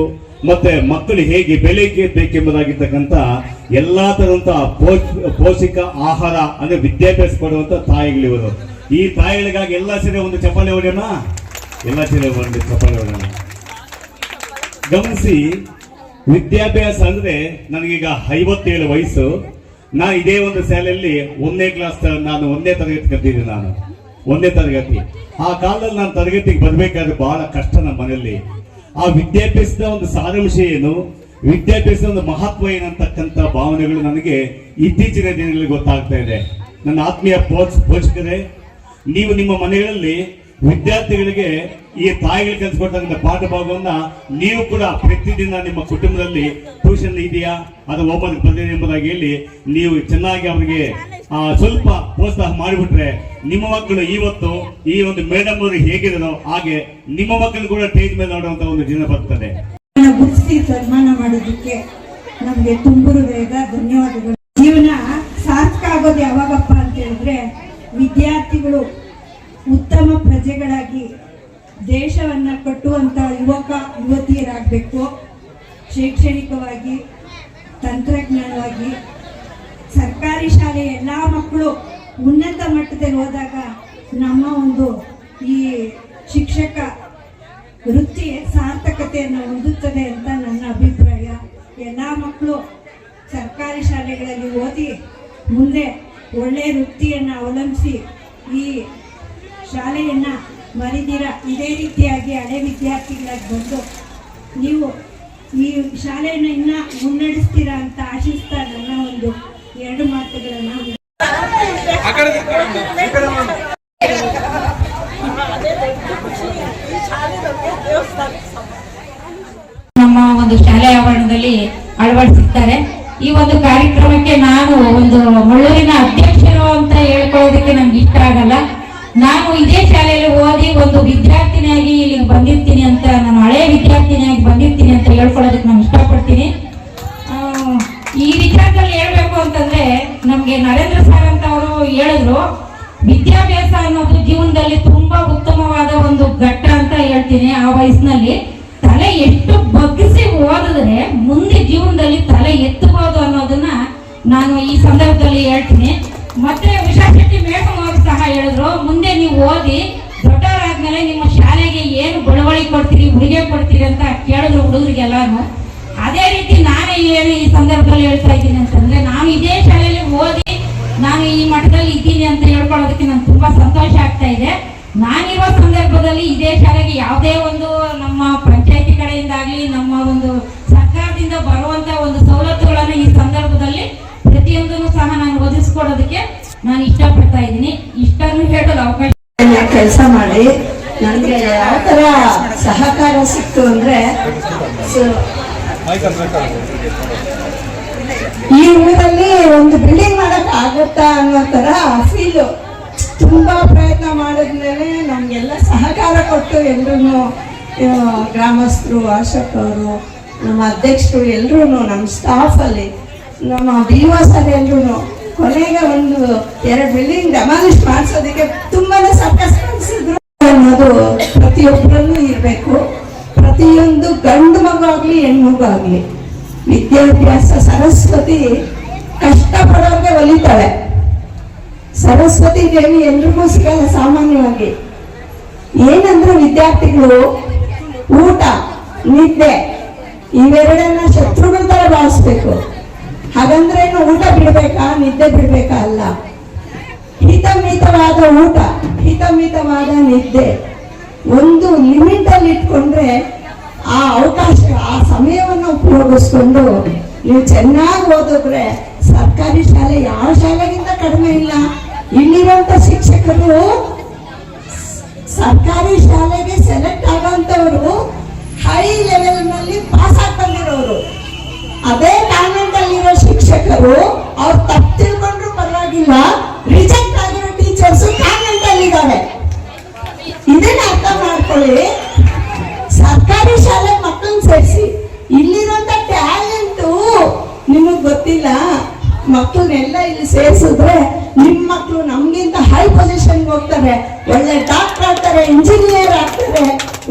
ಮತ್ತೆ ಮಕ್ಕಳು ಹೇಗೆ ಬೆಳೆಯಬೇಕೆಂಬುದಾಗಿರ್ತಕ್ಕಂಥ ಎಲ್ಲಾ ತರದಂತಹ ಪೋಷಕ ಆಹಾರ ಅಂದ್ರೆ ವಿದ್ಯಾಭ್ಯಾಸ ಕೊಡುವಂತ ತಾಯಿಗಳಿವರು ಈ ತಾಯಿಗಳಿಗಾಗಿ ಎಲ್ಲ ಸೇರಿ ಒಂದು ಚಪ್ಪಾಳೆ ಹೊಡೆಯೋಣ? ಎಲ್ಲ ಸೇರಿ ಒಂದು ಚಪ್ಪಾಳೆ ಹೊಡೆಯೋಣ. ಗಮನಿಸಿ, ವಿದ್ಯಾಭ್ಯಾಸ ಅಂದ್ರೆ ನನಗೀಗ ಐವತ್ತೇಳು ವಯಸ್ಸು. ನಾನು ಇದೇ ಒಂದು ಶಾಲೆಯಲ್ಲಿ ಒಂದನೇ ಕ್ಲಾಸ್ ನಾನು ಒಂದನೇ ತರಗತಿ ಕಲ್ತಿದ್ದೀನಿ ನಾನು. ಒಂದನೇ ತರಗತಿ. ಆ ಕಾಲದಲ್ಲಿ ನಾನು ತರಗತಿಗೆ ಬರಬೇಕಾದ್ರೆ ಬಹಳ ಕಷ್ಟ ನಮ್ಮ ಮನೆಯಲ್ಲಿ. ಆ ವಿದ್ಯಾಭ್ಯಾಸದ ಒಂದು ಸಾರಾಂಶ ಏನು? ವಿದ್ಯಾಭ್ಯಾಸದ ಒಂದು ಮಹತ್ವ ಏನಂತಕ್ಕಂಥ ಭಾವನೆಗಳು ನನಗೆ ಇತ್ತೀಚಿನ ದಿನಗಳಲ್ಲಿ ಗೊತ್ತಾಗ್ತಾ ಇದೆ. ನನ್ನ ಆತ್ಮೀಯ ಪೋಷ ಪೋಷಕರೇ ನೀವು ನಿಮ್ಮ ಮನೆಗಳಲ್ಲಿ ವಿದ್ಯಾರ್ಥಿಗಳಿಗೆ ಈ ತಾಯಿಗಳು ಕಲಿಸ್ಕೊಡ್ತಕ್ಕಂಥ ಪಾಠ ಭಾಗವನ್ನ ನೀವು ಕೂಡ ಪ್ರತಿದಿನ ನಿಮ್ಮ ಕುಟುಂಬದಲ್ಲಿ ಟ್ಯೂಷನ್ ಇದೆಯಾ? ಅದು ಹೋಮ್ವರ್ಕ್ ಬಂದಿದೆ ಎಂಬುದಾಗಿ ಹೇಳಿ, ನೀವು ಚೆನ್ನಾಗಿ ಅವರಿಗೆ ಸ್ವಲ್ಪ ಪ್ರೋತ್ಸಾಹ ಮಾಡಿಬಿಟ್ರೆ ನಿಮ್ಮ ಮಕ್ಕಳು ಇವತ್ತು ಈ ಒಂದು ಮೇಡಮ್ ಅವರು ಹೇಗಿರೋ ಹಾಗೆ ನಿಮ್ಮ ಮಕ್ಕಳು ಕೂಡ ಸ್ಟೇಜ್ ಮೇಲೆ ನೋಡುವಂತ ಒಂದು ದಿನ ಬರ್ತದೆ. ಸನ್ಮಾನ ಮಾಡೋದಕ್ಕೆ ನಮ್ಗೆ ತುಂಬರು ವೇಗ, ಧನ್ಯವಾದಗಳು. ಜೀವನ ಸಾರ್ಥಕ ಆಗೋದು ಯಾವಾಗಪ್ಪ ಅಂತ ಹೇಳಿದ್ರೆ ವಿದ್ಯಾರ್ಥಿಗಳು ಪ್ರಜೆಗಳಾಗಿ ದೇಶವನ್ನ ಕಟ್ಟುವಂತ ಯುವಕ, ಯುವತಿಯರಾಗಬೇಕು. ಶೈಕ್ಷಣಿಕವಾಗಿ, ತಂತ್ರಜ್ಞಾನವಾಗಿ, ಸರ್ಕಾರಿ ಶಾಲೆ ಎಲ್ಲ ಮಕ್ಕಳು ಉನ್ನತ ಮಟ್ಟದಲ್ಲಿ ಹೋದಾಗ ನಮ್ಮ ಒಂದು ಈ ಶಿಕ್ಷಕ ವೃತ್ತಿ ಸಾರ್ಥಕತೆಯನ್ನು ಹೊಂದುತ್ತದೆ ಅಂತ ನನ್ನ ಅಭಿಪ್ರಾಯ. ಎಲ್ಲ ಮಕ್ಕಳು ಸರ್ಕಾರಿ ಶಾಲೆಗಳಲ್ಲಿ ಓದಿ ಮುಂದೆ ಒಳ್ಳೆಯ ವೃತ್ತಿಯನ್ನು ಅವಲಂಬಿಸಿ ಈ ಶಾಲೆಯನ್ನು ಮರಿದಿರ ಇದೇ ರೀತಿಯಾಗಿ ಹಳೆ ವಿದ್ಯಾರ್ಥಿಗಳಾಗಿ ಬಂದು ನೀವು ಈ ಶಾಲೆಯನ್ನು ಇನ್ನ ಮುನ್ನಡೆಸ್ತೀರಾ ಅಂತ ಆಶಿಸ್ತಾ ನನ್ನ ಒಂದು ಎರಡು ಮಾತುಗಳನ್ನು ನಮ್ಮ ಒಂದು ಶಾಲೆ ಆವರಣದಲ್ಲಿ ಅಳವಡಿಸಿದ್ದಾರೆ ಈ ಒಂದು ಕಾರ್ಯಕ್ರಮಕ್ಕೆ ನಾನು ಒಂದು ಮಳ್ಳೂರಿನ ಅಧ್ಯಕ್ಷರು ಅಂತ ಹೇಳ್ಕೊಳ್ಳೋದಕ್ಕೆ ನಮ್ಗೆ ಇಷ್ಟ ಆಗಲ್ಲ. ನಾನು ಇದೇ ಶಾಲೆಯಲ್ಲಿ ಓದಿ ಒಂದು ವಿದ್ಯಾರ್ಥಿನಿಯಾಗಿ ಇಲ್ಲಿಗೆ ಬಂದಿರ್ತೀನಿ ಅಂತ, ನಾನು ಹಳೆ ವಿದ್ಯಾರ್ಥಿನಿಯಾಗಿ ಬಂದಿರ್ತೀನಿ ಅಂತ ಹೇಳ್ಕೊಳ್ಳೋದಕ್ಕೆ ನಾನು ಇಷ್ಟಪಡ್ತೀನಿ. ಈ ವಿಚಾರದಲ್ಲಿ ಹೇಳ್ಬೇಕು ಅಂತಂದ್ರೆ, ನಮಗೆ ನರೇಂದ್ರ ಸರ್ ಅಂತ ಅವರು ಹೇಳಿದ್ರು, ವಿದ್ಯಾಭ್ಯಾಸ ಅನ್ನೋದು ಜೀವನದಲ್ಲಿ ತುಂಬಾ ಉತ್ತಮವಾದ ಒಂದು ಘಟ್ಟ ಅಂತ ಹೇಳ್ತೀನಿ ಆ ವಯಸ್ಸಿನಲ್ಲಿ. ತಲೆ ಎಷ್ಟು ಬಗ್ಗಿಸಿ ಓದಿದ್ರೆ ಮುಂದೆ ಜೀವನದಲ್ಲಿ ತಲೆ ಎತ್ತಬಹುದು ಅನ್ನೋದನ್ನ ನಾನು ಈ ಸಂದರ್ಭದಲ್ಲಿ ಹೇಳ್ತೀನಿ. ಮತ್ತೆ ಶೆಟ್ಟಿ ಮೇಡಮ್ ಅವರು ಸಹ ಹೇಳಿದ್ರು, ಮುಂದೆ ನೀವು ಓದಿ, ದೊಡ್ಡವರಾದ್ಮೇಲೆ ನಿಮ್ಮ ಶಾಲೆಗೆ ಏನು ಬಳುವಳಿ ಕೊಡ್ತೀರಿ, ಉಡುಗೆ ಕೊಡ್ತೀರಿ ಅಂತ ಕೇಳಿದ್ರು ಹುಡುಗರಿಗೆಲ್ಲಾನು. ಅದೇ ರೀತಿ ನಾನೇ ಏನು ಈ ಸಂದರ್ಭದಲ್ಲಿ ಹೇಳ್ತಾ ಇದ್ದೀನಿ ಅಂತಂದ್ರೆ ನಾನು ಇದೇ ಶಾಲೆಯಲ್ಲಿ ಓದಿ, ನಾನು ಈ ಮಟ್ಟದಲ್ಲಿ ಇದ್ದೀನಿ ಅಂತ ಹೇಳ್ಕೊಳ್ಳೋದಕ್ಕೆ ನಂಗೆ ತುಂಬಾ ಸಂತೋಷ ಆಗ್ತಾ ಇದೆ. ನಾನಿರೋ ಸಂದರ್ಭದಲ್ಲಿ ಇದೇ ಶಾಲೆಗೆ ಯಾವುದೇ ಒಂದು ನಮ್ಮ ಪಂಚಾಯತಿ ಕಡೆಯಿಂದಾಗ್ಲಿ, ನಮ್ಮ ಒಂದು ಸರ್ಕಾರದಿಂದ ಬರುವಂತ ಒಂದು ಸವಲತ್ತುಗಳನ್ನು ಈ ಸಂದರ್ಭದಲ್ಲಿ ಪ್ರತಿಯೊಂದನ್ನು ಸಹ ನಾನು ಒದಗಿಸ್ಕೊಡೋದಕ್ಕೆ ನಾನು ಇಷ್ಟಪಡ್ತಾ ಇದ್ದೀನಿ. ಇಷ್ಟನ್ನು ಹೇಳಲು ಅವಕಾಶ ಕೆಲಸ ಮಾಡಿ. ನನಗೆ ಯಾವ ಥರ ಸಹಕಾರ ಸಿಕ್ತು ಅಂದರೆ ಈ ಊರಲ್ಲಿ ಒಂದು ಬಿಲ್ಡಿಂಗ್ ಮಾಡಕ್ ಆಗುತ್ತಾ ಅನ್ನೋ ಥರ ಫೀಲು ತುಂಬಾ ಪ್ರಯತ್ನ ಮಾಡಿದ್ಮೇಲೆ ನಮಗೆಲ್ಲ ಸಹಕಾರ ಕೊಟ್ಟು ಎಲ್ರೂ ಗ್ರಾಮಸ್ಥರು ಆಶಕರು ನಮ್ಮ ಅಧ್ಯಕ್ಷರು ಎಲ್ಲರೂ ನಮ್ಮ ಸ್ಟಾಫಲ್ಲಿ ನಮ್ಮ ಎಲ್ಲರೂ ಕೊನೆಗೆ ಒಂದು ಎರಡು ಬಿಲ್ಡಿಂಗ್ ಡೆಮಾಲಿಷ್ ಮಾಡಿಸೋದಕ್ಕೆ ತುಂಬಾನೇ ಸರ್ಕಸ್ ಮಾಡಿಸಿದ್ರು ಅನ್ನೋದು ಪ್ರತಿಯೊಬ್ಬರಲ್ಲೂ ಇರಬೇಕು. ಪ್ರತಿಯೊಂದು ಗಂಡು ಮಗು ಆಗಲಿ ಹೆಣ್ಮಗು ಆಗಲಿ ವಿದ್ಯಾಭ್ಯಾಸ ಸರಸ್ವತಿ ಕಷ್ಟಪಡೋಕೆ ಒಲಿತಾಳೆ. ಸರಸ್ವತಿ ದೇವಿ ಎಲ್ರಿಗೂ ಸಿಗಲ್ಲ ಸಾಮಾನ್ಯವಾಗಿ. ಏನಂದ್ರೆ ವಿದ್ಯಾರ್ಥಿಗಳು ಊಟ, ನಿದ್ದೆ, ಇವೆರಡನ್ನ ಶತ್ರುಗಳ ತರ ಭಾವಿಸ್ಬೇಕು. ಹಾಗಂದ್ರೇನು ಊಟ ಬಿಡ್ಬೇಕಾ? ನಿದ್ದೆ ಬಿಡ್ಬೇಕಾ ಅಲ್ಲ? ಹಿತಮಿತವಾದ ಊಟ, ಹಿತಮಿತವಾದ ನಿದ್ದೆ. ಒಂದು ಲಿಮಿಟ್ ಅಲ್ಲಿ ಇಟ್ಕೊಂಡ್ರೆ ಆ ಅವಕಾಶ, ಆ ಸಮಯವನ್ನು ಉಪಯೋಗಿಸ್ಕೊಂಡು ನೀವು ಚೆನ್ನಾಗಿ ಓದಿದ್ರೆ ಸರ್ಕಾರಿ ಶಾಲೆ ಯಾವ ಶಾಲೆಗಿಂತ ಕಡಿಮೆ ಇಲ್ಲ. ಇಲ್ಲಿರುವಂತ ಶಿಕ್ಷಕರು ಸರ್ಕಾರಿ ಶಾಲೆಗೆ ಸೆಲೆಕ್ಟ್ ಆಗೋಂಥವ್ರು ಹೈ ಲೆವೆಲ್ನಲ್ಲಿ ಪಾಸ್ ಆಗಿ ಬಂದಿರೋರು ಅದೇ ಕಾನ್ವೆಂಟ್ ಅಲ್ಲಿರೋ ಶಿಕ್ಷಕರು ಅವ್ರು ತಪ್ಪು ತಿಳ್ಕೊಂಡ್ರು ಪರವಾಗಿಲ್ಲ ರಿಜೆಕ್ಟ್ ಆಗಿರೋ ಟೀಚರ್ಸ್ ಕಾನ್ವೆಂಟ್ ಅಲ್ಲಿ ಇದ್ದಾರೆ ಇದನ್ನ ಅರ್ಥ ಮಾಡ್ಕೊಳ್ಳಿ. ಸರ್ಕಾರಿ ಶಾಲೆ ಮಕ್ಕಳನ್ನ ಸೇರಿಸಿ ಇಲ್ಲಿರೋಂತ ಟ್ಯಾಲೆಂಟು ನಿಮಗ್ ಗೊತ್ತಿಲ್ಲ. ಮಕ್ಕಳನ್ನೆಲ್ಲ ಇಲ್ಲಿ ಸೇರಿಸಿದ್ರೆ ನಿಮ್ಮ ಮಕ್ಕಳು ನಮ್ಗಿಂತ ಹೈ ಪೊಸಿಷನ್ಗೆ ಹೋಗ್ತಾರೆ. ಒಳ್ಳೆ ಡಾಕ್ಟರ್ ಆಗ್ತಾರೆ ಇಂಜಿನಿಯರ್ ಆಗ್ತಾರೆ,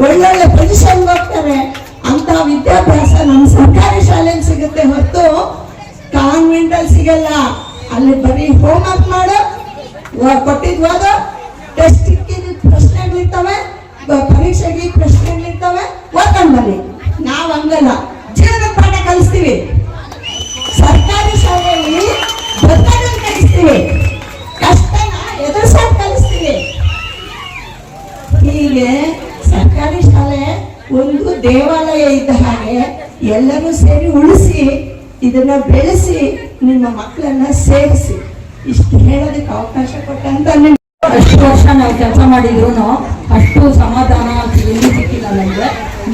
ಒಳ್ಳೊಳ್ಳೆ ಪೊಸಿಷನ್ ಹೋಗ್ತಾರೆ. ವಿದ್ಯಾಭ್ಯಾಸ ನಮ್ಮ ಸರ್ಕಾರಿ ಶಾಲೆಯಲ್ಲಿ ಸಿಗುತ್ತೆ ಹೊರತು ಕಾನ್ವೆಂಟ್ ಅಲ್ಲಿ ಸಿಗಲ್ಲ. ಅಲ್ಲಿ ಬರೀ ಹೋಮ್ ವರ್ಕ್ ಮಾಡು ಕೊಟ್ಟಿದ್ ಟೆಸ್ಟ್ ಪ್ರಶ್ನೆಗಳಿರ್ತವೆ ಪರೀಕ್ಷೆಗೆ ಪ್ರಶ್ನೆಗಳಿರ್ತವೆ ಓದ್ಕೊಂಡ್ ಬನ್ನಿ. ನಾವ್ ಹಂಗಲ್ಲ. ಜೀವನ ಪಾಠ ಕಲಿಸ್ತೀವಿ. ಸರ್ಕಾರಿ ಶಾಲೆಯಲ್ಲಿ ಬದುಕೋದನ್ನ ಕಲಿಸ್ತೀವಿ. ಕಷ್ಟನ ಎದುರಿಸೋದ್ ಕಲಿಸ್ತೀವಿ. ಹೀಗೆ ಸರ್ಕಾರಿ ಒಂದು ದೇವಾಲಯ ಇದ್ದ ಹಾಗೆ ಎಲ್ಲರೂ ಸೇರಿ ಉಳಿಸಿ ಇದನ್ನ ಬೆಳೆಸಿ ನಿಮ್ಮ ಮಕ್ಕಳನ್ನ ಸೇರಿಸಿ. ಇಷ್ಟು ಹೇಳೋದಕ್ಕೆ ಅವಕಾಶ ಕೊಟ್ಟಂತ ಅಷ್ಟು ವರ್ಷ ನಾವು ಕೆಲಸ ಮಾಡಿದ್ರು ಅಷ್ಟು ಸಮಾಧಾನ ಎಲ್ಲಿ ಸಿಕ್ಕಿಲ್ಲ ನನಗೆ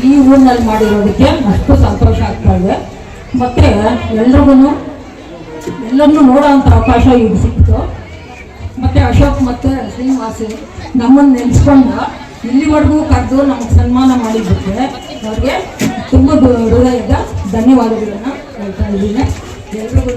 ಈ ಊರಿನಲ್ಲಿ ಮಾಡಿರೋದಕ್ಕೆ ಅಷ್ಟು ಸಂತೋಷ ಆಗ್ತಾ ಇದೆ. ಮತ್ತೆ ಎಲ್ರಿಗೂ ಎಲ್ಲರನ್ನೂ ನೋಡೋಂಥ ಅವಕಾಶ ಈಗ ಸಿಕ್ತು ಮತ್ತೆ ಅಶೋಕ್ ಮತ್ತೆ ಶ್ರೀನಿವಾಸಿ ನಮ್ಮನ್ನು ನೆನೆಸ್ಕೊಂಡು ಇಲ್ಲಿವರೆಗೂ ಕರೆದು ನಮಗೆ ಸನ್ಮಾನ ಮಾಡಿದ್ದಕ್ಕೆ ಅವ್ರಿಗೆ ತುಂಬ ಹೃದಯದ ಧನ್ಯವಾದಗಳನ್ನು ಹೇಳ್ತಾ ಇದ್ದೀನಿ. ಎಲ್ರಿಗೂ